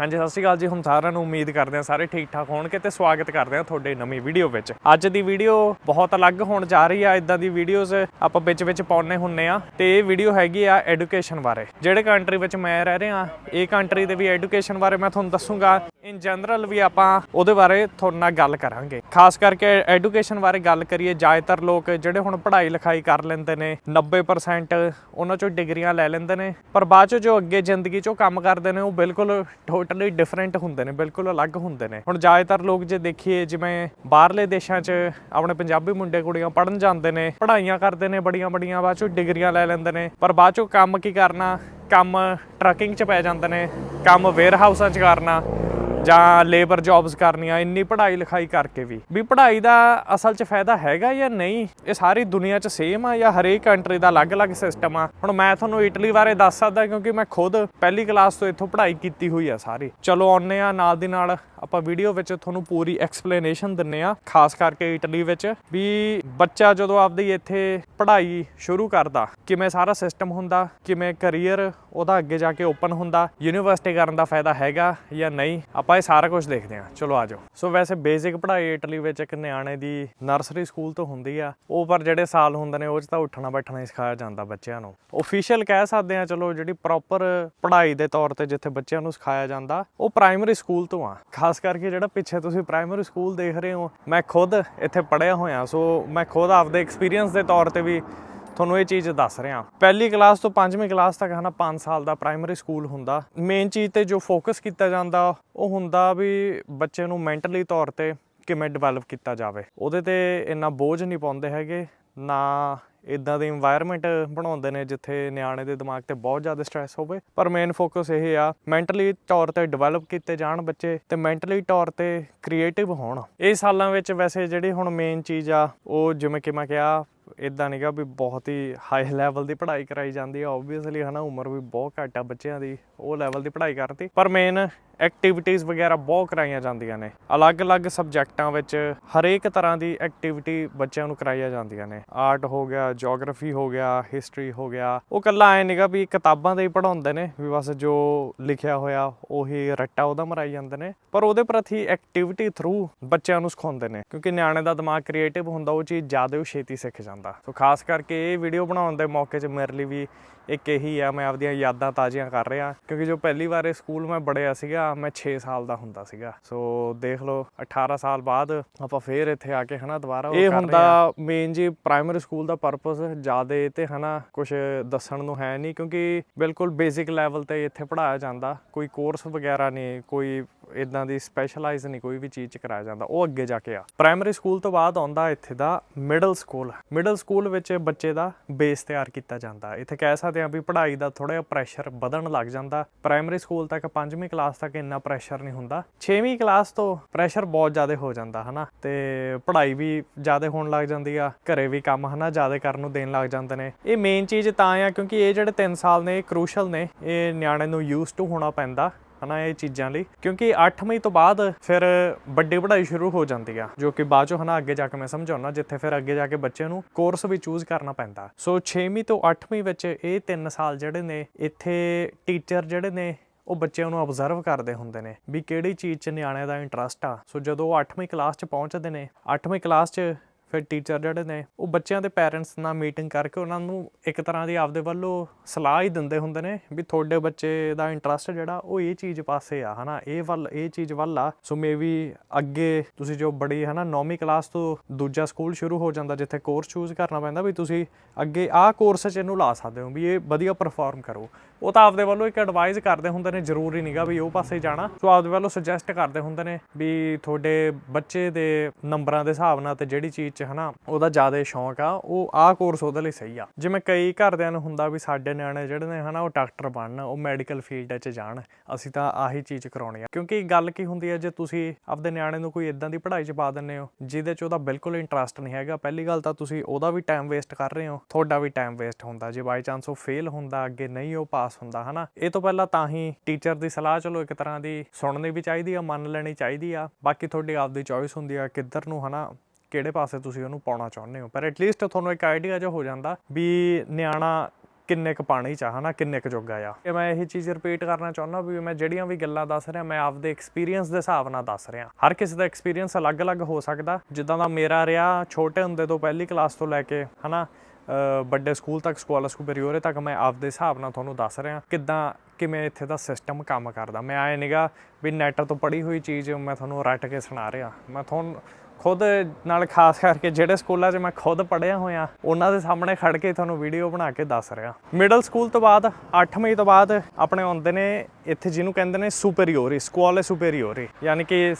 ਹਾਂਜੀ, ਸਤਿ ਸ਼੍ਰੀ ਅਕਾਲ ਜੀ। ਹੁਣ ਸਾਰਿਆਂ ਨੂੰ ਉਮੀਦ ਕਰਦੇ ਹਾਂ ਸਾਰੇ ਠੀਕ ਠਾਕ ਹੋਣਗੇ ਤੇ ਸਵਾਗਤ ਕਰਦੇ ਹਾਂ ਤੁਹਾਡੇ ਨਵੀਂ ਵੀਡੀਓ ਵਿੱਚ। ਅੱਜ ਦੀ ਵੀਡੀਓ ਬਹੁਤ ਅਲੱਗ ਹੋਣ ਜਾ ਰਹੀ ਆ। ਇਦਾਂ ਦੀ ਵੀਡੀਓਜ਼ ਆਪਾਂ ਵਿੱਚ ਵਿੱਚ ਪਾਉਣੇ ਹੁੰਨੇ ਆ ਤੇ ਇਹ ਵੀਡੀਓ ਹੈਗੀ ਆ ਐਜੂਕੇਸ਼ਨ ਬਾਰੇ। ਜਿਹੜੇ ਕੰਟਰੀ ਵਿੱਚ ਮੈਂ ਰਹਿ ਰਿਹਾ, ਇਹ ਕੰਟਰੀ ਦੇ ਵੀ ਐਜੂਕੇਸ਼ਨ ਬਾਰੇ ਮੈਂ ਤੁਹਾਨੂੰ ਦੱਸੂਗਾ। ਇਨ ਜਨਰਲ ਵੀ ਆਪਾਂ ਉਹਦੇ ਬਾਰੇ ਤੁਹਾਡੇ ਨਾਲ ਗੱਲ ਕਰਾਂਗੇ। ਖਾਸ ਕਰਕੇ ਐਜੂਕੇਸ਼ਨ ਬਾਰੇ ਗੱਲ ਕਰੀਏ, ਜ਼ਿਆਦਾਤਰ ਲੋਕ ਜਿਹੜੇ ਹੁਣ ਪੜ੍ਹਾਈ ਲਿਖਾਈ ਕਰ ਲੈਂਦੇ ਨੇ 90% ਉਹਨਾਂ ਚੋਂ ਡਿਗਰੀਆਂ ਲੈ ਲੈਂਦੇ ਨੇ, ਪਰ ਬਾਅਦ ਚੋਂ ਜੋ ਅੱਗੇ ਜ਼ਿੰਦਗੀ ਚੋਂ ਕੰਮ ਕਰਦੇ ਨੇ, ਉਹ ਬਿਲਕੁਲ ਟੋਟਲੀ ਡਿਫਰੈਂਟ ਹੁੰਦੇ ਨੇ, ਬਿਲਕੁਲ ਅਲੱਗ ਹੁੰਦੇ ਨੇ। ਹੁਣ ਜ਼ਿਆਦਾਤਰ ਲੋਕ ਜੇ ਦੇਖੀਏ, ਜਿਵੇਂ ਬਾਹਰਲੇ ਦੇਸ਼ਾਂ 'ਚ ਆਪਣੇ ਪੰਜਾਬੀ ਮੁੰਡੇ ਕੁੜੀਆਂ ਪੜਨ ਜਾਂਦੇ ਨੇ, ਪੜ੍ਹਾਈਆਂ ਕਰਦੇ ਨੇ ਬੜੀਆਂ ਬੜੀਆਂ, ਬਾਅਦ ਚੋਂ ਡਿਗਰੀਆਂ ਲੈ ਲੈਂਦੇ ਨੇ, ਪਰ ਬਾਅਦ ਚੋਂ ਕੰਮ ਕੀ ਕਰਨਾ? ਕੰਮ ਟਰੱਕਿੰਗ 'ਚ ਪੈ ਜਾਂਦੇ ਨੇ, ਕੰਮ ਵੇਅਰ ਹਾਊਸਾਂ 'ਚ ਕਰਨਾ। ਜਾਂ ਲੇਬਰ ਜੌਬਸ ਕਰਨੀਆਂ, ਇੰਨੀ ਪੜ੍ਹਾਈ ਲਿਖਾਈ ਕਰਕੇ ਵੀ। ਵੀ ਪੜ੍ਹਾਈ ਦਾ ਅਸਲ 'ਚ ਫਾਇਦਾ ਹੈਗਾ ਜਾਂ ਨਹੀਂ? ਇਹ ਸਾਰੀ ਦੁਨੀਆ 'ਚ ਸੇਮ ਆ ਜਾਂ ਹਰੇਕ ਕੰਟਰੀ ਦਾ ਅਲੱਗ-ਅਲੱਗ ਸਿਸਟਮ ਆ? ਹੁਣ ਮੈਂ ਤੁਹਾਨੂੰ ਇਟਲੀ ਬਾਰੇ ਦੱਸ ਸਕਦਾ ਕਿਉਂਕਿ ਮੈਂ ਖੁਦ ਪਹਿਲੀ ਕਲਾਸ ਤੋਂ ਇੱਥੋਂ ਪੜ੍ਹਾਈ ਕੀਤੀ ਹੋਈ ਆ ਸਾਰੀ। ਚਲੋ ਆਉਂਦੇ ਆ ਨਾਲ ਦੀ ਨਾਲ ਆਪਾਂ ਵੀਡੀਓ ਵਿੱਚ ਤੁਹਾਨੂੰ ਪੂਰੀ ਐਕਸਪਲੇਨੇਸ਼ਨ ਦਿੰਨੇ ਆ, ਖਾਸ ਕਰਕੇ ਇਟਲੀ ਵਿੱਚ, ਵੀ ਬੱਚਾ ਜਦੋਂ ਆਪਦੀ ਇੱਥੇ ਪੜ੍ਹਾਈ ਸ਼ੁਰੂ ਕਰਦਾ, ਕਿਵੇਂ ਸਾਰਾ ਸਿਸਟਮ ਹੁੰਦਾ, ਕਿਵੇਂ ਕੈਰੀਅਰ ਉਹਦਾ ਅੱਗੇ ਜਾ ਕੇ ਓਪਨ ਹੁੰਦਾ ਯੂਨੀਵਰਸਿਟੀ ਕਰਨ ਦਾ ਫਾਇਦਾ ਹੈਗਾ ਜਾਂ ਨਹੀਂ, ਆਪਾਂ ਇਹ ਸਾਰਾ ਕੁਝ ਦੇਖਦੇ ਹਾਂ। ਚਲੋ ਆਜੋ ਸੋ ਵੈਸੇ ਬੇਸਿਕ ਪੜ੍ਹਾਈ ਇਟਲੀ ਵਿੱਚ ਇੱਕ ਨਿਆਣੇ ਦੀ ਨਰਸਰੀ ਸਕੂਲ ਤੋਂ ਹੁੰਦੀ ਆ। ਉਹ ਪਰ ਜਿਹੜੇ ਸਾਲ ਹੁੰਦੇ ਨੇ, ਉਹ 'ਚ ਤਾਂ ਉੱਠਣਾ ਬੈਠਣਾ ਹੀ ਸਿਖਾਇਆ ਜਾਂਦਾ ਬੱਚਿਆਂ ਨੂੰ। ਅਫੀਸ਼ੀਅਲ ਕਹਿ ਸਕਦੇ ਆ ਚਲੋ ਜਿਹੜੀ ਪ੍ਰੋਪਰ ਪੜ੍ਹਾਈ ਦੇ ਤੌਰ ਤੇ ਜਿੱਥੇ ਬੱਚਿਆਂ ਨੂੰ ਸਿਖਾਇਆ ਜਾਂਦਾ, ਉਹ ਪ੍ਰਾਇਮਰੀ ਸਕੂਲ ਤੋਂ ਆ। ਖਾਸ ਕਰਕੇ ਜਿਹੜਾ ਪਿੱਛੇ ਤੁਸੀਂ ਪ੍ਰਾਇਮਰੀ ਸਕੂਲ ਦੇਖ ਰਹੇ ਹੋ, ਮੈਂ ਖੁਦ ਇੱਥੇ ਪੜ੍ਹਿਆ ਹੋਇਆ, ਸੋ ਮੈਂ ਖੁਦ ਆਪਦੇ ਐਕਸਪੀਰੀਅੰਸ ਦੇ ਤੌਰ ਤੇ ਵੀ ਤੁਹਾਨੂੰ ਇਹ ਚੀਜ਼ ਦੱਸ ਰਿਹਾ। ਪਹਿਲੀ ਕਲਾਸ ਤੋਂ ਪੰਜਵੀਂ ਕਲਾਸ ਤੱਕ ਹਨਾ 5 ਸਾਲ ਦਾ ਪ੍ਰਾਇਮਰੀ ਸਕੂਲ ਹੁੰਦਾ। ਮੇਨ ਚੀਜ਼ ਤੇ ਜੋ ਫੋਕਸ ਕੀਤਾ ਜਾਂਦਾ, ਉਹ ਹੁੰਦਾ ਵੀ ਬੱਚੇ ਨੂੰ ਮੈਂਟਲੀ ਤੌਰ ਤੇ ਕਿਵੇਂ ਡਿਵੈਲਪ ਕੀਤਾ ਜਾਵੇ। ਉਹਦੇ ਤੇ ਇੰਨਾ ਬੋਝ ਨਹੀਂ ਪਾਉਂਦੇ ਹੈਗੇ, ਨਾ ਇਦਾਂ ਦੇ এনवायरमेंट ਬਣਾਉਂਦੇ ਨੇ ਜਿੱਥੇ ਨਿਆਣੇ ਦੇ ਦਿਮਾਗ ਤੇ ਬਹੁਤ ਜ਼ਿਆਦਾ ਸਟ्रेस ਹੋਵੇ। ਪਰ ਮੇਨ ਫੋਕਸ ਇਹ ਆ ਮੈਂਟਲੀ ਤੌਰ ਤੇ ਡਿਵੈਲਪ ਕੀਤੇ ਜਾਣ ਬੱਚੇ ਤੇ ਮੈਂਟਲੀ ਤੌਰ ਤੇ ਕ੍ਰੀਏਟਿਵ ਹੋਣ। ਇਹ ਸਾਲਾਂ ਵਿੱਚ ਵੈਸੇ ਜਿਹੜੀ ਹੁਣ ਮੇਨ ਚੀਜ਼ ਆ, ਉਹ ਜਿਵੇਂ ਕਿ ਮੈਂ ਕਿਹਾ ਇਦਾਂ ਨਹੀਂਗਾ ਵੀ ਬਹੁਤ ਹੀ ਹਾਈ ਲੈਵਲ ਦੀ ਪੜ੍ਹਾਈ ਕਰਾਈ ਜਾਂਦੀ ਆ। ਆਬਵੀਅਸਲੀ ਹਨਾ, ਉਮਰ ਵੀ ਬਹੁਤ ਘੱਟ ਆ ਬੱਚਿਆਂ ਦੀ, ਉਹ ਲੈਵਲ ਦੀ ਪੜ੍ਹਾਈ ਕਰਤੀ। ਪਰ ਮੇਨ ਐਕਟੀਵਿਟੀਜ਼ ਵਗੈਰਾ ਬਹੁਤ ਕਰਾਈਆਂ ਜਾਂਦੀਆਂ ਨੇ। ਅਲੱਗ-ਅਲੱਗ ਸਬਜੈਕਟਾਂ ਵਿੱਚ ਹਰੇਕ ਤਰ੍ਹਾਂ ਦੀ ਐਕਟੀਵਿਟੀ ਬੱਚਿਆਂ ਨੂੰ ਕਰਾਈਆਂ ਜਾਂਦੀਆਂ ਨੇ। ਆਰਟ ਹੋ ਗਿਆ ਜੀਓਗ੍ਰਾਫੀ ਹੋ ਗਿਆ ਹਿਸਟਰੀ ਹੋ ਗਿਆ। ਉਹ ਕੱਲਾ ਐ ਨਹੀਂਗਾ ਵੀ ਕਿਤਾਬਾਂ ਦੇ ਹੀ ਪੜਾਉਂਦੇ ਨੇ, ਵੀ ਬਸ ਜੋ ਲਿਖਿਆ ਹੋਇਆ ਉਹੀ ਰੱਟਾ ਉਹਦਾ ਮਰਾਈ ਜਾਂਦੇ ਨੇ। ਪਰ ਉਹਦੇ ਪ੍ਰਤੀ ਐਕਟੀਵਿਟੀ ਥਰੂ ਬੱਚਿਆਂ ਨੂੰ ਸਿਖਾਉਂਦੇ ਨੇ, ਕਿਉਂਕਿ ਨਿਆਣੇ ਦਾ ਦਿਮਾਗ ਕ੍ਰੀਏਟਿਵ ਹੁੰਦਾ, ਉਹ ਚੀਜ਼ ਜ਼ਿਆਦਾ ਉਹ ਛੇਤੀ ਸਿੱਖ ਜਾਂਦਾ। ਸੋ ਖਾਸ ਕਰਕੇ ਇਹ ਵੀਡੀਓ ਬਣਾਉਣ ਦੇ ਮੌਕੇ 'ਚ ਮੇਰੇ ਲਈ ਵੀ ਇੱਕ ਇਹੀ ਆ ਮੈਂ ਆਪਦੀਆਂ ਯਾਦਾਂ ਤਾਜ਼ੀਆਂ ਕਰ ਰਿਹਾ। ਕਿਉਂਕਿ ਜੋ ਪਹਿਲੀ ਵਾਰ ਇਹ ਸਕੂਲ ਮੈਂ ਬੜਿਆ ਸੀਗਾ ਮੈਂ 6 ਸਾਲ ਦਾ ਹੁੰਦਾ ਸੀਗਾ। ਸੋ ਦੇਖ ਲਓ 18 ਸਾਲ ਬਾਅਦ ਆਪਾਂ ਫੇਰ ਇੱਥੇ ਆ ਕੇ ਹਨਾ ਦੁਬਾਰਾ ਉਹ ਇਹ ਹੁੰਦਾ ਮੇਨ ਜੀ ਪ੍ਰਾਇਮਰੀ ਸਕੂਲ ਦਾ ਪਰਪਸ ਜਿਆਦੇ ਤੇ ਹਨਾ ਕੁਝ ਦੱਸਣ ਨੂੰ ਹੈ ਨਹੀਂ ਕਿਉਂਕਿ ਬਿਲਕੁਲ ਬੇਸਿਕ ਲੈਵਲ ਤੇ ਇੱਥੇ ਪੜਾਇਆ ਜਾਂਦਾ। ਕੋਈ ਕੋਰਸ ਵਗੈਰਾ ਨਹੀਂ ਕੋਈ ਇਦਾਂ ਦੀ ਸਪੈਸ਼ਲਾਈਜ਼ ਨਹੀਂ ਕੋਈ ਵੀ ਚੀਜ਼ ਚ ਕਰਾਇਆ ਜਾਂਦਾ, ਉਹ ਅੱਗੇ ਜਾ ਕੇ ਆ। ਪ੍ਰਾਇਮਰੀ ਸਕੂਲ ਤੋਂ ਬਾਅਦ ਆਉਂਦਾ ਇੱਥੇ ਦਾ ਮਿਡਲ ਸਕੂਲ ਮਿਡਲ ਸਕੂਲ ਵਿੱਚ ਬੱਚੇ ਦਾ ਬੇਸ ਤਿਆਰ ਕੀਤਾ ਜਾਂਦਾ। ਇੱਥੇ ਕਹਿ ਸਕਦੇ ਆ ਵੀ ਪੜ੍ਹਾਈ ਦਾ ਥੋੜਾ ਜਿਹਾ ਪ੍ਰੈਸ਼ਰ ਵਧਣ ਲੱਗ ਜਾਂਦਾ। ਪ੍ਰਾਇਮਰੀ ਸਕੂਲ ਤੱਕ ਪੰਜਵੀਂ ਕਲਾਸ ਤੱਕ ਇੰਨਾ ਪ੍ਰੈਸ਼ਰ ਨਹੀਂ ਹੁੰਦਾ। 6ਵੀਂ ਕਲਾਸ ਤੋਂ ਪ੍ਰੈਸ਼ਰ ਬਹੁਤ ਜ਼ਿਆਦਾ ਹੋ ਜਾਂਦਾ, ਹਨਾ? ਤੇ ਪੜ੍ਹਾਈ ਵੀ ਜ਼ਿਆਦਾ ਹੋਣ ਲੱਗ ਜਾਂਦੀ ਆ, ਘਰੇ ਵੀ ਕੰਮ, ਹਨਾ? ਜ਼ਿਆਦਾ ਕਰਨ ਨੂੰ ਦੇਣ ਲੱਗ ਜਾਂਦੇ ਨੇ। ਇਹ ਮੇਨ ਚੀਜ਼ ਤਾਂ ਆ, ਕਿਉਂਕਿ ਇਹ ਜਿਹੜੇ 3 ਸਾਲ ਨੇ, ਇਹ ਕ੍ਰੂਸ਼ਲ ਨੇ। ਇਹ ਨਿਆਣੇ ਨੂੰ ਯੂਜ਼ ਟੂ ਹੋਣਾ ਪੈਂਦਾ। ਹਨਾ, ਇਹ ਚੀਜ਼ਾਂ ਲਈ। ਕਿਉਂਕਿ 8ਵੀਂ ਤੋਂ ਬਾਅਦ ਫਿਰ ਵੱਡੀ ਪੜ੍ਹਾਈ ਸ਼ੁਰੂ ਹੋ ਜਾਂਦੀ ਆ, ਜੋ ਕਿ ਬਾਅਦ ਚੋਂ ਹਨਾ, ਅੱਗੇ ਜਾ ਕੇ ਮੈਂ ਸਮਝਾਉਣਾ ਜਿੱਥੇ ਫਿਰ ਅੱਗੇ ਜਾ ਕੇ ਬੱਚੇ ਨੂੰ ਕੋਰਸ ਵੀ ਚੂਜ਼ ਕਰਨਾ ਪੈਂਦਾ। ਸੋ 6ਵੀਂ ਤੋਂ 8ਵੀਂ ਵਿੱਚ ਇਹ 3 ਸਾਲ ਜਿਹੜੇ ਨੇ, ਇੱਥੇ ਟੀਚਰ ਜਿਹੜੇ ਨੇ, ਉਹ ਬੱਚਿਆਂ ਨੂੰ ਆਬਜ਼ਰਵ ਕਰਦੇ ਹੁੰਦੇ ਨੇ ਵੀ ਕਿਹੜੀ ਚੀਜ਼ 'ਚ ਨਿਆਣਿਆਂ ਦਾ ਇੰਟਰਸਟ ਆ। ਸੋ ਜਦੋਂ ਉਹ 8ਵੀਂ ਕਲਾਸ 'ਚ ਪਹੁੰਚਦੇ ਨੇ 8ਵੀਂ ਕਲਾਸ 'ਚ ਫਿਰ ਟੀਚਰ ਜਿਹੜੇ ਨੇ, ਉਹ ਬੱਚਿਆਂ ਦੇ ਪੈਰੈਂਟਸ ਨਾਲ ਮੀਟਿੰਗ ਕਰਕੇ ਉਹਨਾਂ ਨੂੰ ਇੱਕ ਤਰ੍ਹਾਂ ਦੀ ਆਪਦੇ ਵੱਲੋਂ ਸਲਾਹ ਹੀ ਦਿੰਦੇ ਹੁੰਦੇ ਨੇ ਵੀ ਤੁਹਾਡੇ ਬੱਚੇ ਦਾ ਇੰਟਰਸਟ ਜਿਹੜਾ, ਉਹ ਇਹ ਚੀਜ਼ ਪਾਸੇ ਆ, ਹਨਾ, ਇਹ ਵੱਲ, ਇਹ ਚੀਜ਼ ਵੱਲ ਆ। ਸੋ ਮੇਬੀ ਅੱਗੇ ਤੁਸੀਂ ਜੋ ਬੜੀ, ਹਨਾ 9ਵੀਂ ਕਲਾਸ ਤੋਂ ਦੂਜਾ ਸਕੂਲ ਸ਼ੁਰੂ ਹੋ ਜਾਂਦਾ, ਜਿੱਥੇ ਕੋਰਸ ਚੂਜ਼ ਕਰਨਾ ਪੈਂਦਾ, ਵੀ ਤੁਸੀਂ ਅੱਗੇ ਆਹ ਕੋਰਸ 'ਚ ਇਹਨੂੰ ਲਾ ਸਕਦੇ ਹੋ, ਵੀ ਇਹ ਵਧੀਆ ਪਰਫਾਰਮ ਕਰੋ। ਉਹ ਤਾਂ ਆਪਦੇ ਵੱਲੋਂ ਇੱਕ ਐਡਵਾਈਸ ਕਰਦੇ ਹੁੰਦੇ ਨੇ, ਜ਼ਰੂਰੀ ਨਹੀਂਗਾ ਵੀ ਉਹ ਪਾਸੇ ਜਾਣਾ। ਸੋ ਆਪਦੇ ਵੱਲੋਂ ਸੁਜੈਸਟ ਕਰਦੇ ਹੁੰਦੇ ਨੇ ਵੀ ਤੁਹਾਡੇ ਬੱਚੇ ਦੇ ਨੰਬਰਾਂ ਦੇ ਹਿਸਾਬ ਨਾਲ ਤੇ ਜਿਹੜੀ ਚੀਜ਼ 'ਚ ਹਨਾ, ਉਹਦਾ ਜ਼ਿਆਦਾ ਸ਼ੌਂਕ ਆ, ਉਹ ਆਹ ਕੋਰਸ ਉਹਦੇ ਲਈ ਸਹੀ ਆ। ਜਿਵੇਂ ਕਈ ਘਰਦਿਆਂ ਨੂੰ ਹੁੰਦਾ ਵੀ ਸਾਡੇ ਨਿਆਣੇ ਜਿਹੜੇ ਨੇ ਹਨਾ, ਉਹ ਡਾਕਟਰ ਬਣਨ, ਉਹ ਮੈਡੀਕਲ ਫੀਲਡ 'ਚ ਜਾਣ, ਅਸੀਂ ਤਾਂ ਆਹੀ ਚੀਜ਼ ਕਰਾਉਣੀ ਆ। ਕਿਉਂਕਿ ਗੱਲ ਕੀ ਹੁੰਦੀ ਹੈ ਜੇ ਤੁਸੀਂ ਆਪਦੇ ਨਿਆਣੇ ਨੂੰ ਕੋਈ ਇਦਾਂ ਦੀ ਪੜ੍ਹਾਈ 'ਚ ਪਾ ਦਿੰਦੇ ਹੋ, ਜਿਹਦੇ 'ਚ ਉਹਦਾ ਬਿਲਕੁਲ ਇੰਟਰਸਟ ਨਹੀਂ ਹੈਗਾ, ਪਹਿਲੀ ਗੱਲ ਤਾਂ ਤੁਸੀਂ ਉਹਦਾ ਵੀ ਟਾਈਮ ਵੇਸਟ ਕਰ ਰਹੇ ਹੋ, ਤੁਹਾਡਾ ਵੀ ਟਾਈਮ ਵੇਸਟ ਹੁੰਦਾ। ਜੇ ਬਾਈ ਚਾਂਸ ਉਹ ਫੇਲ ਹੁੰਦਾ, ਅੱਗੇ ਨਹੀਂ ਉਹ ਪਾਸ ਹੁੰਦਾ, ਹਨਾ, ਇਹ ਤੋਂ ਪਹਿਲਾਂ ਤਾਂ ਹੀ ਟੀਚਰ ਦੀ ਸਲਾਹ ਚਲੋ ਇੱਕ ਤਰ੍ਹਾਂ ਦੀ ਸੁਣਨੀ ਵੀ ਚਾਹੀਦੀ ਆ, ਮੰਨ ਲੈਣੀ ਚਾਹੀਦੀ ਆ। ਬਾਕੀ ਤੁਹਾਡੀ ਆਪਦੀ ਚੋਇਸ ਹੁੰਦੀ ਆ, ਕਿੱਧਰ ਨੂੰ ਹਨਾ ਕਿਹੜੇ ਪਾਸੇ ਤੁਸੀਂ ਉਹਨੂੰ ਪਾਉਣਾ ਚਾਹੁੰਦੇ ਹੋ? ਪਰ ਐਟਲੀਸਟ ਤੁਹਾਨੂੰ ਇੱਕ ਆਈਡੀਆ ਜਿਹਾ ਹੋ ਜਾਂਦਾ ਵੀ ਨਿਆਣਾ ਕਿੰਨੇ ਕ ਪਾਣੀ ਚ ਆ ਹਨਾ? ਕਿੰਨੇ ਕ ਜੋਗਾ ਆ। ਤੇ ਮੈਂ ਇਹੀ ਚੀਜ਼ ਰਿਪੀਟ ਕਰਨਾ ਚਾਹੁੰਦਾ ਵੀ ਮੈਂ ਜਿਹੜੀਆਂ ਵੀ ਗੱਲਾਂ ਦੱਸ ਰਿਹਾ ਮੈਂ ਆਪਦੇ ਐਕਸਪੀਰੀਅੰਸ ਦੇ ਹਿਸਾਬ ਨਾਲ ਦੱਸ ਰਿਹਾ। ਹਰ ਕਿਸੇ ਦਾ ਐਕਸਪੀਰੀਅੰਸ ਅਲੱਗ-ਅਲੱਗ ਹੋ ਸਕਦਾ। ਜਿੱਦਾਂ ਦਾ ਮੇਰਾ ਰਿਹਾ ਛੋਟੇ ਹੁੰਦੇ ਤੋਂ ਪਹਿਲੀ ਕਲਾਸ ਤੋਂ ਲੈ ਕੇ ਹਨਾ? ਅ, ਵੱਡੇ ਸਕੂਲ ਤੱਕ ਸਕੂਲ ਸੁਪਰੀਅਰ ਤੱਕ ਮੈਂ ਆਪਦੇ ਹਿਸਾਬ ਨਾਲ ਤੁਹਾਨੂੰ ਦੱਸ ਰਿਹਾ ਕਿੱਦਾਂ ਕਿਵੇਂ ਇੱਥੇ ਦਾ ਸਿਸਟਮ ਕੰਮ ਕਰਦਾ। ਮੈਂ ਆਏ ਨਿਗਾ ਵੀ ਨੈਟ ਤੋਂ ਪੜ੍ਹੀ ਹੋਈ ਚੀਜ਼ ਮੈਂ ਤੁਹਾਨੂੰ ਰੱਟ ਕੇ ਸੁਣਾ ਰਿਹਾ। ਮੈਂ ਤੁਹਾਨੂੰ ਖੁਦ ਨਾਲ ਖਾਸ ਕਰਕੇ ਜਿਹੜੇ ਸਕੂਲਾਂ 'ਚ ਮੈਂ ਖੁਦ ਪੜ੍ਹਿਆ ਹੋਇਆ, ਉਹਨਾਂ ਦੇ ਸਾਹਮਣੇ ਖੜ ਕੇ ਤੁਹਾਨੂੰ ਵੀਡੀਓ ਬਣਾ ਕੇ ਦੱਸ ਰਿਹਾ। ਮਿਡਲ ਸਕੂਲ ਤੋਂ ਬਾਅਦ 8ਵੀਂ ਤੋਂ ਬਾਅਦ ਆਪਣੇ ਆਉਂਦੇ ਨੇ, ਇੱਥੇ ਜਿਹਨੂੰ ਕਹਿੰਦੇ ਨੇ ਸੁਪਰੀਓਰੀ ਸਕੂਲੇ ਸੁਪਰੀਓਰੀ ਯਾਨੀ ਕਿ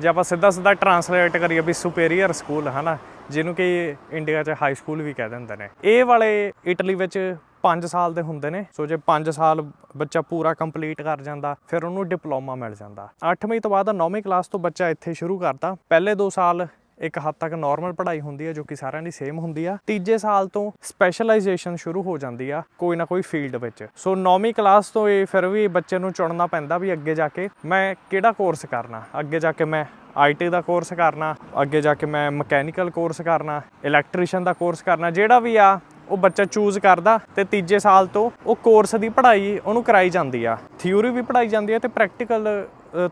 ਜੇ ਆਪਾਂ ਸਿੱਧਾ ਸਿੱਧਾ ਟਰਾਂਸਲੇਟ ਕਰੀਏ ਵੀ ਸੁਪੀਰੀਅਰ ਸਕੂਲ ਹਨਾ, ਜਿਹਨੂੰ ਕਿ ਇੰਡੀਆ 'ਚ ਹਾਈ ਸਕੂਲ ਵੀ ਕਹਿ ਦਿੰਦੇ ਨੇ। ਇਹ ਵਾਲੇ ਇਟਲੀ ਵਿੱਚ 5 ਸਾਲ ਦੇ ਹੁੰਦੇ ਨੇ। ਸੋ ਜੇ 5 ਸਾਲ ਬੱਚਾ ਪੂਰਾ ਕੰਪਲੀਟ ਕਰ ਜਾਂਦਾ, ਫਿਰ ਉਹਨੂੰ ਡਿਪਲੋਮਾ ਮਿਲ ਜਾਂਦਾ। 8ਵੀਂ ਤੋਂ ਬਾਅਦ 9ਵੀਂ ਕਲਾਸ ਤੋਂ ਬੱਚਾ ਇੱਥੇ ਸ਼ੁਰੂ ਕਰਦਾ। ਪਹਿਲੇ 2 ਸਾਲ ਇੱਕ ਹੱਦ ਤੱਕ ਨਾਰਮਲ ਪੜ੍ਹਾਈ ਹੁੰਦੀ ਹੈ ਜੋ ਕਿ ਸਾਰਿਆਂ ਦੀ ਸੇਮ ਹੁੰਦੀ ਆ। ਤੀਜੇ ਸਾਲ ਤੋਂ ਸਪੈਸ਼ਲਾਈਜੇਸ਼ਨ ਸ਼ੁਰੂ ਹੋ ਜਾਂਦੀ ਆ, ਕੋਈ ਨਾ ਕੋਈ ਫੀਲਡ ਵਿੱਚ। ਸੋ 9ਵੀਂ ਕਲਾਸ ਤੋਂ ਇਹ ਫਿਰ ਵੀ ਬੱਚੇ ਨੂੰ ਚੁਣਨਾ ਪੈਂਦਾ ਵੀ ਅੱਗੇ ਜਾ ਕੇ ਮੈਂ ਕਿਹੜਾ ਕੋਰਸ ਕਰਨਾ? ਅੱਗੇ ਜਾ ਕੇ ਮੈਂ ਆਈਟੀ ਦਾ ਕੋਰਸ ਕਰਨਾ, ਅੱਗੇ ਜਾ ਕੇ ਮੈਂ ਮਕੈਨੀਕਲ ਕੋਰਸ ਕਰਨਾ ਇਲੈਕਟ੍ਰੀਸ਼ੀਅਨ ਦਾ ਕੋਰਸ ਕਰਨਾ, ਜਿਹੜਾ ਵੀ ਆ ਉਹ ਬੱਚਾ ਚੂਜ਼ ਕਰਦਾ ਤੇ ਤੀਜੇ ਸਾਲ ਤੋਂ ਉਹ ਕੋਰਸ ਦੀ ਪੜ੍ਹਾਈ ਉਹਨੂੰ ਕਰਾਈ ਜਾਂਦੀ ਆ। ਥਿਊਰੀ ਵੀ ਪੜ੍ਹਾਈ ਜਾਂਦੀ ਆ ਤੇ ਪ੍ਰੈਕਟੀਕਲ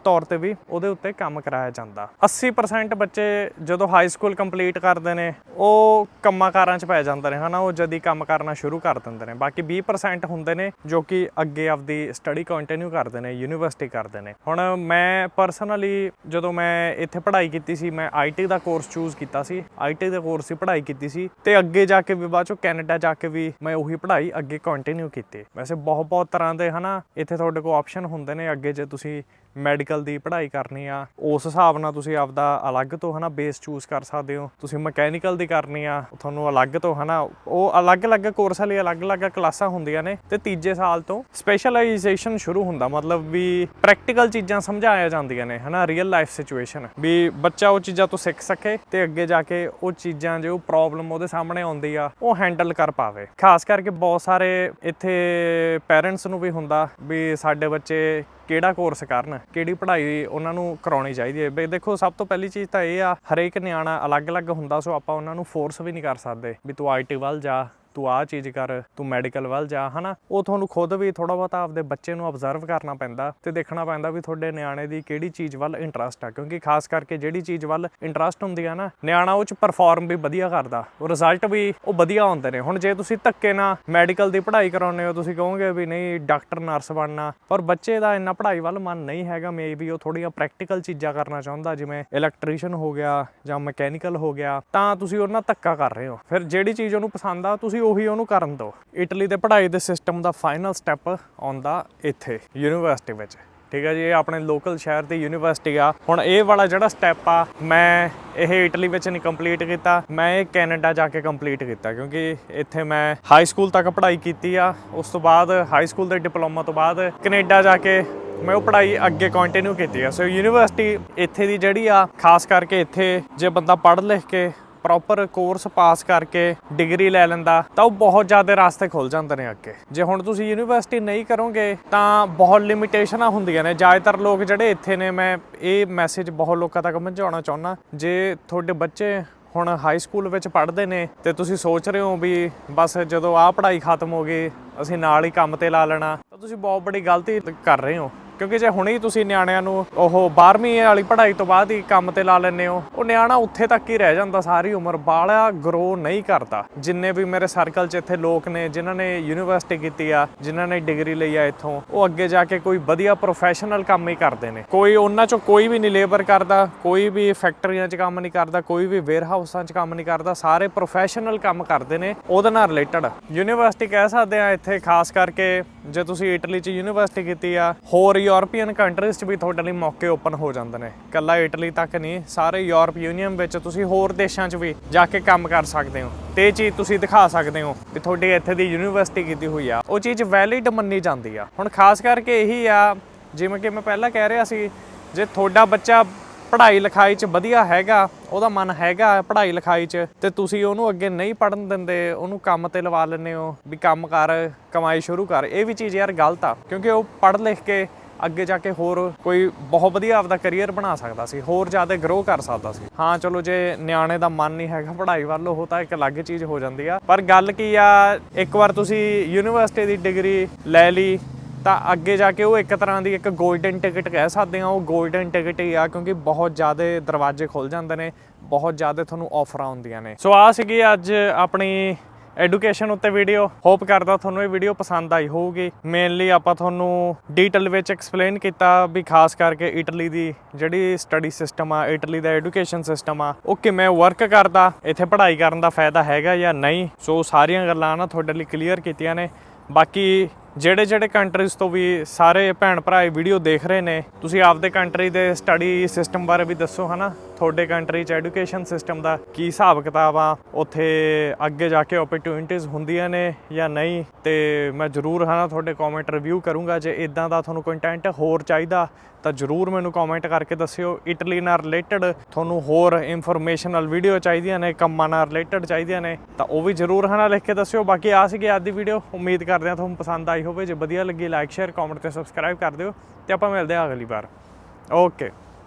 ਤੌਰ ਤੇ ਵੀ ਉਹਦੇ ਉੱਤੇ ਕੰਮ ਕਰਾਇਆ ਜਾਂਦਾ। 80% ਬੱਚੇ ਜਦੋਂ ਹਾਈ ਸਕੂਲ ਕੰਪਲੀਟ ਕਰਦੇ ਨੇ, ਉਹ ਕੰਮਾਂ ਕਾਰਾਂ 'ਚ ਪੈ ਜਾਂਦੇ ਨੇ, ਹਨਾ? ਉਹ ਜਦੀ ਕੰਮ ਕਰਨਾ ਸ਼ੁਰੂ ਕਰ ਦਿੰਦੇ ਨੇ। ਬਾਕੀ 20% ਹੁੰਦੇ ਨੇ ਜੋ ਕਿ ਅੱਗੇ ਆਪਦੀ ਸਟੱਡੀ ਕੰਟੀਨਿਊ ਕਰਦੇ ਨੇ ਯੂਨੀਵਰਸਿਟੀ ਕਰਦੇ ਨੇ। ਹੁਣ ਮੈਂ ਪਰਸਨਲੀ ਜਦੋਂ ਮੈਂ ਇੱਥੇ ਪੜ੍ਹਾਈ ਕੀਤੀ ਸੀ, ਮੈਂ ਆਈਟੀ ਦਾ ਕੋਰਸ ਚੂਜ਼ ਕੀਤਾ ਸੀ। ਆਈਟੀ ਦਾ ਕੋਰਸ ਹੀ ਪੜ੍ਹਾਈ ਕੀਤੀ ਸੀ ਤੇ ਅੱਗੇ ਜਾ ਕੇ ਵੀ ਬਾਅਦ ਚੋਂ ਕੈਨੇਡਾ ਜਾ ਕੇ ਵੀ ਮੈਂ ਉਹੀ ਪੜ੍ਹਾਈ ਅੱਗੇ ਕੰਟੀਨਿਊ ਕੀਤੀ। ਵੈਸੇ ਬਹੁਤ ਬਹੁਤ ਤਰ੍ਹਾਂ ਦੇ, ਹਨਾ? ਇੱਥੇ ਤੁਹਾਡੇ ਕੋਲ ਆਪਸ਼ਨ ਹੁੰਦੇ ਨੇ, ਅੱਗੇ ਜੇ ਤੁਸੀਂ ਮੈਡੀਕਲ ਦੀ ਪੜ੍ਹਾਈ ਕਰਨੀ ਆ, ਉਸ ਹਿਸਾਬ ਨਾਲ ਤੁਸੀਂ ਆਪਦਾ ਅਲੱਗ ਤੋਂ ਹਨਾ ਬੇਸ ਚੂਜ਼ ਕਰ ਸਕਦੇ ਹੋ। ਤੁਸੀਂ ਮਕੈਨੀਕਲ ਦੀ ਕਰਨੀ ਆ, ਤੁਹਾਨੂੰ ਅਲੱਗ ਤੋਂ ਹਨਾ, ਉਹ ਅਲੱਗ-ਅਲੱਗ ਕੋਰਸਾਂ ਲਈ ਅਲੱਗ-ਅਲੱਗ ਕਲਾਸਾਂ ਹੁੰਦੀਆਂ ਨੇ ਤੇ ਤੀਜੇ ਸਾਲ ਤੋਂ ਸਪੈਸ਼ਲਾਈਜੇਸ਼ਨ ਸ਼ੁਰੂ ਹੁੰਦਾ, ਮਤਲਬ ਵੀ ਪ੍ਰੈਕਟੀਕਲ ਚੀਜ਼ਾਂ ਸਮਝਾਇਆ ਜਾਂਦੀਆਂ ਨੇ ਹਨਾ ਰੀਅਲ ਲਾਈਫ ਸਿਚੁਏਸ਼ਨ ਵੀ ਬੱਚਾ ਉਹ ਚੀਜ਼ਾਂ ਤੋਂ ਸਿੱਖ ਸਕੇ ਤੇ ਅੱਗੇ ਜਾ ਕੇ ਉਹ ਚੀਜ਼ਾਂ ਜੋ ਪ੍ਰੋਬਲਮ ਉਹਦੇ ਸਾਹਮਣੇ ਆਉਂਦੀ ਆ, ਉਹ ਹੈਂਡਲ ਕਰ ਪਾਵੇ। ਖਾਸ ਕਰਕੇ ਬਹੁਤ ਸਾਰੇ ਇੱਥੇ ਪੇਰੈਂਟਸ ਨੂੰ ਵੀ ਹੁੰਦਾ ਵੀ ਸਾਡੇ ਬੱਚੇ ਕਿਹੜਾ ਕੋਰਸ ਕਰਨ, ਕਿਹੜੀ ਪੜ੍ਹਾਈ ਉਹਨਾਂ ਨੂੰ ਕਰਾਉਣੀ ਚਾਹੀਦੀ ਹੈ। ਬਈ ਦੇਖੋ, ਸਭ ਤੋਂ ਪਹਿਲੀ ਚੀਜ਼ ਤਾਂ ਇਹ ਆ, ਹਰੇਕ ਨਿਆਣਾ ਅਲੱਗ-ਅਲੱਗ ਹੁੰਦਾ, ਸੋ ਆਪਾਂ ਉਹਨਾਂ ਨੂੰ ਫੋਰਸ ਵੀ ਨਹੀਂ ਕਰ ਸਕਦੇ, ਵੀ ਤੂੰ ਆਈਟੀ ਵੱਲ ਜਾ। ਤੂੰ ਆਹ ਚੀਜ਼ ਕਰ, ਤੂੰ ਮੈਡੀਕਲ ਵੱਲ ਜਾ, ਹਨਾ? ਉਹ ਤੁਹਾਨੂੰ ਖੁਦ ਵੀ ਥੋੜਾ ਬਹੁਤਾ ਆਪਦੇ ਬੱਚੇ ਨੂੰ ਅਬਜ਼ਰਵ ਕਰਨਾ ਪੈਂਦਾ ਤੇ ਦੇਖਣਾ ਪੈਂਦਾ ਵੀ ਤੁਹਾਡੇ ਨਿਆਣੇ ਦੀ ਕਿਹੜੀ ਚੀਜ਼ ਵੱਲ ਇੰਟਰਸਟ ਆ। ਕਿਉਂਕਿ ਖਾਸ ਕਰਕੇ ਜਿਹੜੀ ਚੀਜ਼ ਵੱਲ ਇੰਟਰਸਟ ਹੁੰਦੀ ਆ ਨਾ, ਨਿਆਣਾ ਉਹ ਚ ਪਰਫਾਰਮ ਵੀ ਵਧੀਆ ਕਰਦਾ। ਉਹ ਰਿਜ਼ਲਟ ਵੀ ਉਹ ਵਧੀਆ ਆਉਂਦੇ ਨੇ। ਹੁਣ ਜੇ ਤੁਸੀਂ ਧੱਕੇ ਨਾਲ ਮੈਡੀਕਲ ਦੀ ਪੜ੍ਹਾਈ ਕਰਾਉਂਦੇ ਹੋ, ਤੁਸੀਂ ਕਹੋਗੇ ਵੀ ਨਹੀਂ ਡਾਕਟਰ ਨਰਸ ਬਣਨਾ। ਪਰ ਬੱਚੇ ਦਾ ਇੰਨਾ ਪੜ੍ਹਾਈ ਵੱਲ ਮਨ ਨਹੀਂ ਹੈਗਾ ਮੇਬੀ ਉਹ ਥੋੜੀਆਂ ਪ੍ਰੈਕਟੀਕਲ ਚੀਜ਼ਾਂ ਕਰਨਾ ਚਾਹੁੰਦਾ, ਜਿਵੇਂ ਇਲੈਕਟ੍ਰੀਸ਼ੀਅਨ ਹੋ ਗਿਆ ਜਾਂ ਮਕੈਨੀਕਲ ਹੋ ਗਿਆ, ਤਾਂ ਤੁਸੀਂ ਉਹਨਾਂ ਧੱਕਾ ਕਰ ਰਹੇ ਹੋ। ਫਿਰ ਜਿਹੜੀ ਚੀਜ਼ ਉਹਨੂੰ ਪਸੰਦ ਆ, ਤੁਸੀਂ ਉਹੀ ਉਹਨੂੰ ਕਰਨ ਦਿਓ ਇਟਲੀ ਦੇ ਪੜ੍ਹਾਈ ਦੇ ਸਿਸਟਮ ਦਾ ਫਾਈਨਲ ਸਟੈਪ ਆਉਂਦਾ ਇੱਥੇ ਯੂਨੀਵਰਸਿਟੀ ਵਿੱਚ। ਠੀਕ ਹੈ ਜੀ, ਇਹ ਆਪਣੇ ਲੋਕਲ ਸ਼ਹਿਰ ਦੀ ਯੂਨੀਵਰਸਿਟੀ ਆ। ਹੁਣ ਇਹ ਵਾਲਾ ਜਿਹੜਾ ਸਟੈਪ ਆ, ਮੈਂ ਇਹ ਇਟਲੀ ਵਿੱਚ ਨਹੀਂ ਕੰਪਲੀਟ ਕੀਤਾ, ਮੈਂ ਇਹ ਕੈਨੇਡਾ ਜਾ ਕੇ ਕੰਪਲੀਟ ਕੀਤਾ। ਕਿਉਂਕਿ ਇੱਥੇ ਮੈਂ ਹਾਈ ਸਕੂਲ ਤੱਕ ਪੜ੍ਹਾਈ ਕੀਤੀ ਆ। ਉਸ ਤੋਂ ਬਾਅਦ ਹਾਈ ਸਕੂਲ ਦੇ ਡਿਪਲੋਮਾ ਤੋਂ ਬਾਅਦ ਕੈਨੇਡਾ ਜਾ ਕੇ ਮੈਂ ਉਹ ਪੜ੍ਹਾਈ ਅੱਗੇ ਕੰਟੀਨਿਊ ਕੀਤੀ ਆ। ਸੋ ਯੂਨੀਵਰਸਿਟੀ ਇੱਥੇ ਦੀ ਜਿਹੜੀ ਆ, ਖਾਸ ਕਰਕੇ ਇੱਥੇ ਜੇ ਬੰਦਾ ਪੜ੍ਹ ਲਿਖ ਕੇ ਪ੍ਰੋਪਰ ਕੋਰਸ ਪਾਸ ਕਰਕੇ ਡਿਗਰੀ ਲੈ ਲੈਂਦਾ, ਤਾਂ ਉਹ ਬਹੁਤ ਜ਼ਿਆਦਾ ਰਸਤੇ ਖੁੱਲ ਜਾਂਦੇ ਨੇ ਅੱਗੇ। ਜੇ ਹੁਣ ਤੁਸੀਂ ਯੂਨੀਵਰਸਿਟੀ ਨਹੀਂ ਕਰੋਗੇ, ਤਾਂ ਬਹੁਤ ਲਿਮਿਟੇਸ਼ਨਾਂ ਹੁੰਦੀਆਂ ਨੇ। ਜ਼ਿਆਦਾਤਰ ਲੋਕ ਜਿਹੜੇ ਇੱਥੇ ਨੇ, ਮੈਂ ਇਹ ਮੈਸੇਜ ਬਹੁਤ ਲੋਕਾਂ ਤੱਕ ਪਹੁੰਚਾਉਣਾ ਚਾਹੁੰਦਾ, ਜੇ ਤੁਹਾਡੇ ਬੱਚੇ ਹੁਣ ਹਾਈ ਸਕੂਲ ਵਿੱਚ ਪੜ੍ਹਦੇ ਨੇ, ਤੇ ਤੁਸੀਂ ਸੋਚ ਰਹੇ ਹੋ ਵੀ ਬਸ ਜਦੋਂ ਆਹ ਪੜ੍ਹਾਈ ਖਤਮ ਹੋ ਗਈ, ਅਸੀਂ ਨਾਲ ਹੀ ਕੰਮ ਤੇ ਲਾ ਲੈਣਾ, ਤਾਂ ਤੁਸੀਂ ਬਹੁਤ ਬੜੀ ਗਲਤੀ ਕਰ ਰਹੇ ਹੋ। ਕਿਉਂਕਿ ਜੇ ਹੁਣੇ ਹੀ ਤੁਸੀਂ ਨਿਆਣਿਆਂ ਨੂੰ ਉਹ 12ਵੀਂ ਵਾਲੀ ਪੜ੍ਹਾਈ ਤੋਂ ਬਾਅਦ ਹੀ ਕੰਮ ਤੇ ਲਾ ਲੈਂਦੇ ਹੋ, ਉਹ ਨਿਆਣਾ ਉੱਥੇ ਤੱਕ ਹੀ ਰਹਿ ਜਾਂਦਾ ਸਾਰੀ ਉਮਰ ਬਾਲਾ ਗਰੋ ਨਹੀਂ ਕਰਦਾ। ਜਿੰਨੇ ਵੀ ਮੇਰੇ ਸਰਕਲ 'ਚ ਇੱਥੇ ਲੋਕ ਨੇ, ਜਿਨ੍ਹਾਂ ਨੇ ਯੂਨੀਵਰਸਿਟੀ ਕੀਤੀ ਆ, ਜਿਨ੍ਹਾਂ ਨੇ ਡਿਗਰੀ ਲਈ ਆ ਇੱਥੋਂ, ਉਹ ਅੱਗੇ ਜਾ ਕੇ ਕੋਈ ਵਧੀਆ ਪ੍ਰੋਫੈਸ਼ਨਲ ਕੰਮ ਹੀ ਕਰਦੇ ਨੇ। ਕੋਈ ਉਹਨਾਂ 'ਚੋਂ ਕੋਈ ਵੀ ਨਹੀਂ ਲੇਬਰ ਕਰਦਾ, ਕੋਈ ਵੀ ਫੈਕਟਰੀਆਂ 'ਚ ਕੰਮ ਨਹੀਂ ਕਰਦਾ, ਕੋਈ ਵੀ ਵੇਅਰ ਹਾਊਸਾਂ 'ਚ ਕੰਮ ਨਹੀਂ ਕਰਦਾ, ਸਾਰੇ ਪ੍ਰੋਫੈਸ਼ਨਲ ਕੰਮ ਕਰਦੇ ਨੇ, ਉਹਦੇ ਨਾਲ ਰਿਲੇਟਡ ਯੂਨੀਵਰਸਿਟੀ ਕਹਿ ਸਕਦੇ ਆ ਇੱਥੇ, ਖਾਸ ਕਰਕੇ ਜੇ ਤੁਸੀਂ ਇਟਲੀ 'ਚ ਯੂਨੀਵਰਸਿਟੀ ਕੀਤੀ ਆ, ਹੋਰ ਯੂਰਪੀਅਨ ਕੰਟਰੀਜ਼ 'ਚ ਵੀ ਤੁਹਾਡੇ ਲਈ ਮੌਕੇ ਓਪਨ ਹੋ ਜਾਂਦੇ ਨੇ। ਕੱਲਾ ਇਟਲੀ ਤੱਕ ਨਹੀਂ, ਸਾਰੇ ਯੂਰਪ ਯੂਨੀਅਨ ਵਿੱਚ ਤੁਸੀਂ ਹੋਰ ਦੇਸ਼ਾਂ 'ਚ ਵੀ ਜਾ ਕੇ ਕੰਮ ਕਰ ਸਕਦੇ ਹੋ। ਤੇ ਇਹ ਚੀਜ਼ ਤੁਸੀਂ ਦਿਖਾ ਸਕਦੇ ਹੋ ਵੀ ਤੁਹਾਡੀ ਇੱਥੇ ਦੀ ਯੂਨੀਵਰਸਿਟੀ ਕੀਤੀ ਹੋਈ ਆ। ਉਹ ਚੀਜ਼ ਵੈਲਿਡ ਮੰਨੀ ਜਾਂਦੀ ਆ। ਹੁਣ ਖਾਸ ਕਰਕੇ ਇਹੀ ਆ, ਜਿਵੇਂ ਕਿ ਮੈਂ ਪਹਿਲਾਂ ਕਹਿ ਰਿਹਾ ਸੀ, ਜੇ ਤੁਹਾਡਾ ਬੱਚਾ ਪੜ੍ਹਾਈ ਲਿਖਾਈ 'ਚ ਵਧੀਆ ਹੈਗਾ, ਉਹਦਾ ਮਨ ਹੈਗਾ ਪੜ੍ਹਾਈ ਲਿਖਾਈ 'ਚ, ਤੇ ਤੁਸੀਂ ਉਹਨੂੰ ਅੱਗੇ ਨਹੀਂ ਪੜਨ ਦਿੰਦੇ, ਉਹਨੂੰ ਕੰਮ ਤੇ ਲਵਾ ਲੈਂਦੇ ਹੋ, ਵੀ ਕੰਮ ਕਰ, ਕਮਾਈ ਸ਼ੁਰੂ ਕਰ, ਇਹ ਵੀ ਚੀਜ਼ ਯਾਰ ਗਲਤ ਆ। ਕਿਉਂਕਿ ਉਹ ਪੜ੍ਹ ਲਿਖ ਕੇ ਅੱਗੇ ਜਾ ਕੇ ਹੋਰ ਕੋਈ ਬਹੁਤ ਵਧੀਆ ਆਪਦਾ ਕੈਰੀਅਰ ਬਣਾ ਸਕਦਾ ਸੀ, ਹੋਰ ਜ਼ਿਆਦਾ ਗਰੋ ਕਰ ਸਕਦਾ ਸੀ। ਹਾਂ, ਚਲੋ ਜੇ ਨਿਆਣੇ ਦਾ ਮਨ ਨਹੀਂ ਹੈਗਾ ਪੜ੍ਹਾਈ ਵੱਲ, ਉਹ ਤਾਂ ਇੱਕ ਅਲੱਗ ਚੀਜ਼ ਹੋ ਜਾਂਦੀ ਆ। ਪਰ ਗੱਲ ਕੀ ਆ, ਇੱਕ ਵਾਰ ਤੁਸੀਂ ਯੂਨੀਵਰਸਿਟੀ ਦੀ ਡਿਗਰੀ ਲੈ ਲਈ, ਤਾਂ ਅੱਗੇ ਜਾ ਕੇ ਉਹ ਇੱਕ ਤਰ੍ਹਾਂ ਦੀ ਇੱਕ 골ਡਨ ਟਿਕਟ ਕਹਿ ਸਕਦੇ ਆ ਉਹ 골ਡਨ ਟਿਕਟ ਹੀ ਆ, ਕਿਉਂਕਿ ਬਹੁਤ ਜ਼ਿਆਦਾ ਦਰਵਾਜ਼ੇ ਖੁੱਲ ਜਾਂਦੇ ਨੇ, ਬਹੁਤ ਜ਼ਿਆਦਾ ਤੁਹਾਨੂੰ ਆਫਰਾਂ ਹੁੰਦੀਆਂ ਨੇ। ਸੋ ਆ ਸੀਗੀ ਅੱਜ ਆਪਣੀ ਐਡੂਕੇਸ਼ਨ ਉੱਤੇ ਵੀਡੀਓ ਹੋਪ ਕਰਦਾ ਤੁਹਾਨੂੰ ਇਹ ਵੀਡੀਓ ਪਸੰਦ ਆਈ ਹੋਊਗੀ। ਮੇਨਲੀ ਆਪਾਂ ਤੁਹਾਨੂੰ ਡੀਟੇਲ ਵਿੱਚ ਐਕਸਪਲੇਨ ਕੀਤਾ ਵੀ ਖਾਸ ਕਰਕੇ ਇਟਲੀ ਦੀ ਜਿਹੜੀ ਸਟੱਡੀ ਸਿਸਟਮ ਆ ਇਟਲੀ ਦਾ ਐਡੂਕੇਸ਼ਨ ਸਿਸਟਮ ਆ, ਉਹ ਕਿਵੇਂ ਵਰਕ ਕਰਦਾ, ਇੱਥੇ ਪੜ੍ਹਾਈ ਕਰਨ ਦਾ ਫਾਇਦਾ ਹੈਗਾ ਜਾਂ ਨਹੀਂ। ਸੋ ਸਾਰੀਆਂ ਗੱਲਾਂ ਨਾ ਤੁਹਾਡੇ ਲਈ ਕਲੀਅਰ ਕੀਤੀਆਂ ਨੇ। ਬਾਕੀ ਜਿਹੜੇ ਜਿਹੜੇ ਕੰਟਰੀਜ਼ ਤੋਂ ਵੀ ਸਾਰੇ ਭੈਣ ਭਰਾ ਇਹ ਵੀਡੀਓ ਦੇਖ ਰਹੇ ਨੇ, ਤੁਸੀਂ ਆਪਦੇ ਕੰਟਰੀ ਦੇ ਸਟੱਡੀ ਸਿਸਟਮ ਬਾਰੇ ਵੀ ਦੱਸੋ, ਹਨਾ? ਤੁਹਾਡੇ ਕੰਟਰੀ 'ਚ ਐਜੂਕੇਸ਼ਨ ਸਿਸਟਮ ਦਾ ਕੀ ਹਿਸਾਬ ਕਿਤਾਬ ਆ? ਉੱਥੇ ਅੱਗੇ ਜਾ ਕੇ ਓਪਰਚੁਨਿਟੀਜ਼ ਹੁੰਦੀਆਂ ਨੇ ਜਾਂ ਨਹੀਂ? ਤੇ ਮੈਂ ਜ਼ਰੂਰ ਹਨਾ ਤੁਹਾਡੇ ਕਮੈਂਟ ਰਿਵਿਊ ਕਰੂੰਗਾ। ਜੇ ਇਦਾਂ ਦਾ ਤੁਹਾਨੂੰ ਕੰਟੈਂਟ ਹੋਰ ਚਾਹੀਦਾ, ਤਾਂ ਜਰੂਰ ਮੈਨੂੰ ਕਮੈਂਟ ਕਰਕੇ ਦੱਸਿਓ। ਇਟਲੀ ਨਾਲ ਰਿਲੇਟਡ ਤੁਹਾਨੂੰ ਹੋਰ ਇਨਫੋਰਮੇਸ਼ਨਲ ਵੀਡੀਓ ਚਾਹੀਦੀਆਂ ਨੇ, ਕੰਮਾਂ ਨਾਲ ਰਿਲੇਟਡ ਚਾਹੀਦੀਆਂ ਨੇ, ਤਾਂ ਉਹ ਵੀ ਜਰੂਰ ਹਨਾ ਲਿਖ ਕੇ ਦੱਸਿਓ। ਬਾਕੀ ਆ ਸੀਗੀ ਅੱਜ ਦੀ ਵੀਡੀਓ ਉਮੀਦ ਕਰਦੇ ਹਾਂ ਤੁਹਾਨੂੰ ਪਸੰਦ ਆਈ ਹੋਵੇ। ਜੇ ਵਧੀਆ ਲੱਗੀ ਲਾਈਕ ਸ਼ੇਅਰ ਕਮੈਂਟ ਤੇ ਸਬਸਕ੍ਰਾਈਬ ਕਰ ਦਿਓ। ਤੇ ਆਪਾਂ ਮਿਲਦੇ ਹਾਂ ਅਗਲੀ ਵਾਰ। ਓਕੇ